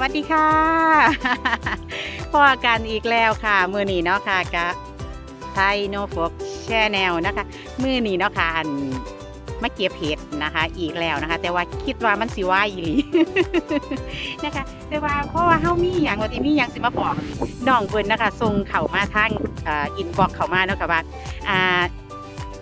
วัสดีค่ะพ่อกันอีกแล้วค่ะ มือหนีเนาะค่ะกะไทยโนฟกแชแนลนะคะ มือหนีเนาะค่ะอันมาเก็บเห็ดนะคะ อีกแล้วนะคะ แต่ว่าคิดว่ามันสิว่าอีหลีนะคะ แต่ว่าเพราะว่าเฮามีหยังว่าที่มีหยังสิมาบอกน้องเพิ่นนะคะส่งเข้ามาทางอ่ออินบ็อกเข้ามาเนาะค่ะว่าอ่า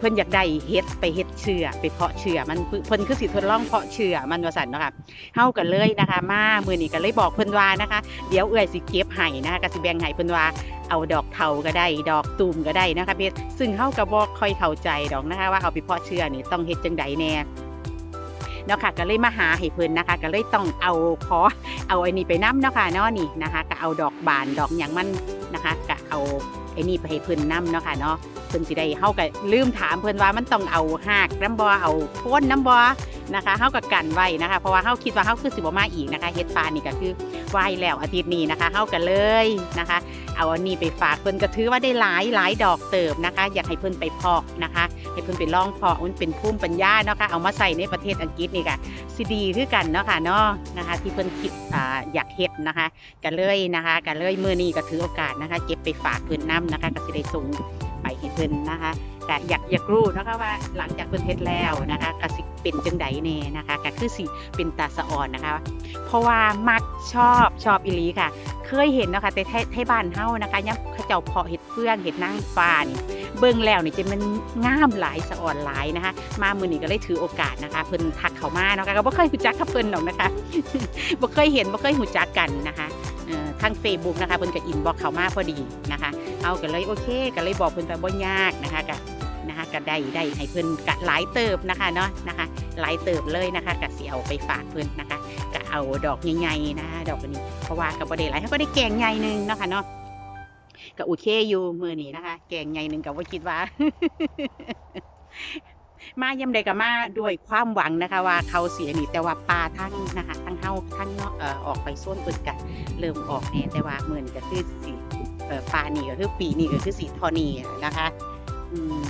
พิ่นอยากได้เฮ็ดไปเฮ็ดเชื่อไปเพาะเชื่อมันเพิ่นคือสิทดลองเพาะเชื่อมันว่าซั่นเนาะค่ะเฮากันเลยนะคะ มามื้อนี้ก็เลยบอกเพิ่นว่านะคะ เดี๋ยวเอื้อยสิเก็บให้นะคะก็สิแบ่งให้เพิ่นว่าเอาดอกเทาก็ได้ ดอกตูมก็ได้นะคะเพชรซึ่งเฮาก็บ่ค่อยเข้าใจดอกนะคะ ว่าเอาไปเพาะเชื่อนี่ต้องเฮ็ดจังใดแน่เนาะค่ะก็เลยมาหาให้เพิ่นนะคะ ก็เลยต้องเอาขอเอาไอ้นี่ไปนํเนาะค่ะเนาะนี่นะคะ ก็เอาดอกบานดอกหยังมันนะคะก ไอ้นี่ไปให้เพิ่นนํเนาะค่ะเนาะเพิ่นสิได้เฮาก็ลืมถามเพิ่นว่ามันต้องเอาหากน้ำบ่เอาโคนน้ำบ่ นะคะเฮาก็กันไว้นะคะ เพราะว่าเฮาคิดว่าเฮาคือสิบ่มาอีกนะคะเฮ็ดปลานี่ก็คือไหว้แล้วอาทิตย์นี้นะคะเฮาก็เลยนะคะ เอาอันนี้ไปฝากเพิ่นก็ถือว่าได้หลายหลายดอกเติบนะคะ อยากให้เพิ่นไปเพาะนะคะ ให้เพิ่นไปลองเพาะมันเป็นภูมิปัญญาเนาะค่ะเอามาใส่ในประเทศอังกฤษนี่ก็สิดีคือกันเนาะค่ะเนาะนะคะ ที่เพิ่นคิดอ่าอยากเฮ็ดนะคะก็เลยนะคะก็เลยมื้อนี้ก็ถือโอกาสนะคะ เก็บไปฝากเพิ่นนํนะคะก็สิได้ส่งไปให้เพิ่นนะคะ ก็อยากอยากรู้นะคะว่าหลังจากเพิ่นเฮ็ดแล้วนะคะก็สิเป็นจังใดแน่นะคะก็คือสิเป็นตาสะอ่อนนะคะ เพราะว่ามักชอบชอบอีหลีค่ะ เคยเห็นเนาะคะแต่ไทยบ้านเฮานะคะยังเขาเจ้าเพาะเห็ดเฟืองเห็ดนางฟ้านี่เบิ่งแล้วนี่จะมันงามหลายสะอ่อนหลายนะคะ มามื้อนี้ก็เลยถือโอกาสนะคะ เพิ่นทักเข้ามาเนาะค่ะก็บ่เคยรู้จักกับเพิ่นหรอกนะคะบ่เคยเห็นบ่เคยรู้จักกันนะคะ เอ่อทาง Facebook นะคะเพิ่นก็อินบอกเขามาพอดีนะคะ เอากันเลยโอเคก็เลยบอกเพิ่นไปบ่ยากนะคะก็นะคะก็ได้ได้ให้เพิ่นกะหลายเติบนะคะเนาะนะคะหลายเติบเลยนะคะก็สิเอาไปฝากเพิ่นนะคะก็เอาดอกใหญ่ๆนะคะดอกนี้เพราะว่าก็บ่ได้หลายเขาก็ได้แกงใหญ่หนึงเนาะค่ะเนาะก็โอเคอยู่มื้อนี้นะคะ แกงใหญ่หนึงก็บ่คิดว่า มายามใดก็มาด้วยความหวังนะคะ ว่าเขาเสียนี่แต่ว่าปลาทั้งนะคะทั้งเฮาทั้งเนาะออกไปโซนเพิ่นก็เริ่มออกแน่แต่ว่าเมือนี้ก็คือสิเอ่อปลานี่ก็คือปีนี่ก็คือสีทอนี่นะคะอืม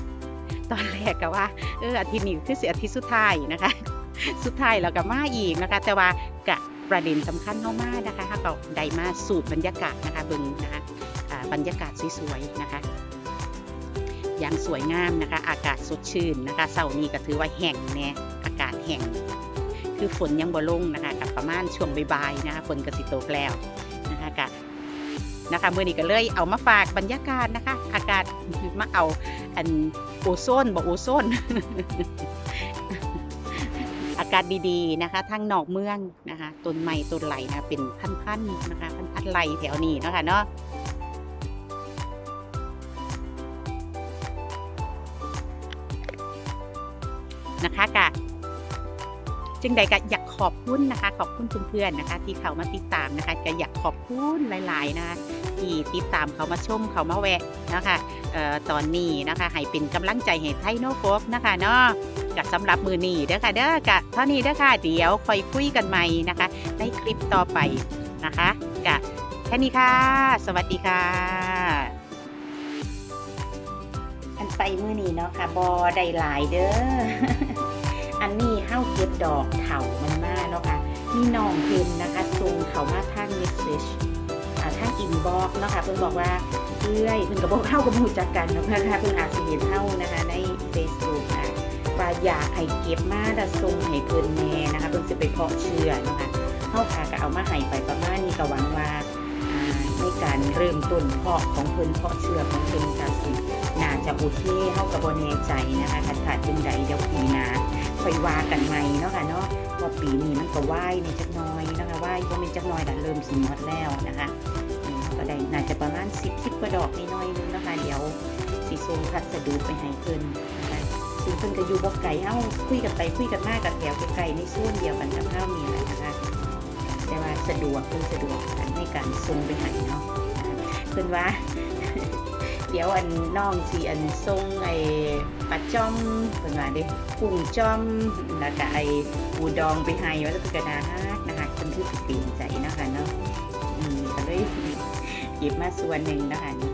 ตอนแรกก็ว่าเอออาทิตย์นี้คือสิอาทิตย์สุดท้ายนะคะ สุดท้ายแล้วก็มาอีกนะคะ แต่ว่ากะประเด็นสำคัญเนามากนะคะถ้าเราได้มาสูตรบรรยากาศนะคะเบิ่งนะคะบรรยากาศสวยๆนะคะ อย่างสวยงามนะคะ อากาศสดชื่นนะคะเสาร์นี้ก็ถือว่าแห้งแน่อากาศแห้งคือฝนยังบ่ลงนะคะกับประมาณช่วงบ่ายๆนะคะฝนก็สิโตกแล้วนะคะกะนะคะเมื่อนี้ก็เลยเอามาฝากบรรยากาศนะคะ อากาศมาเอาอันโอโซนบอกโอโซน อากาศดีๆนะคะทางนอกเมืองนะคะต้นไม้ต้นไหลนะเป็นพันๆนะคะพันๆไหลแถวนี้นะคะเนาะ นะคะกะจึงใดก็อยากขอบคุณนะคะ ขอบคุณเพื่อนๆนะคะ ที่เขามาติดตามนะคะก็อยากขอบคุณหลายๆนะคะที่ติดตามเขามาชมเขามาแวะนะคะออตอนนี้นะคะให้เป็นกำลังใจให้ไทยโนโฟกนะคะเนาะกับสำหรับมือนี้เด้อค่ะเด้อกะเท่านี้เด้อค่ะเดี๋ยวคอยคุยกันใหม่นะคะ ในคลิปต่อไปนะคะกะแค่นี้ค่ะ สวัสดีค่ะ ไปมือนี้เนาะค่ะบอได้หลายเด้อ อันนี้เฮาเก็บดอกเถามันมาเนาะค่ะ มีน้องเพิ่นนะคะส่งเขามาทางเมสเซจอ่าทางอินบ็อกเนาะค่ะเพิ่นบอกว่าเอ้ยเพิ่นก็บอกเฮากับฮู้จักกันเนาะค่ะเพิ่นอาจสิเห็นเฮานะคะใน Facebook นะว่าอยากให้เก็บมาแล้วส่งให้เพิ่นแน่นะคะเพิ่นสิไปเพาะเชื้อเนาะค่ะเฮาค่ะก็เอามาให้ไปประมาณนี้ก็หวังว่า การเริ่มต้นเพาะของเพิ่นเพาะเชื้อของเพิ่นก็สิน่าจะโอเคเฮาก็บ่แน่ใจนะคะคันขาดจังใดเดี๋ยวปีหน้าค่อยว่ากันใหม่เนาะค่ะเนาะว่าปีนี้มันก็ไหว้ในจักน้อยนะคะไหว้ก็เป็นจักน้อยแต่เริ่มสิหมดแล้วนะคะก็ได้น่าจะประมาณ 10 10กว่าดอกน้อยๆนึงนะคะเดี๋ยวสิส่งพัสดุไปให้เพิ่นนะคะซึ่งเพิ่นก็อยู่บ่ไกลเฮาคุยกันไปคุยกันมากับแถวไกลๆในส่วนเดียวกันกับเฮานี่แหละนะคะ แต่ว่าสะดวกเพิ่นสะดวกในการส่งไปให้เนาะนะคะเพิ่นว่า เดี๋ยวอันน้องสิอันส่งไอ้ปลาจ้อมเพิ่นว่าเด้กุ้งจ้อมแล้วก็ไอ้ปูดองไปให้ว่าแล้วเพิ่นก็น่ารักนะคะเพิ่นที่สิเกรงใจนะคะเนาะอืมก็เลยหยิบมาส่วนหนึ่งนะคะนี่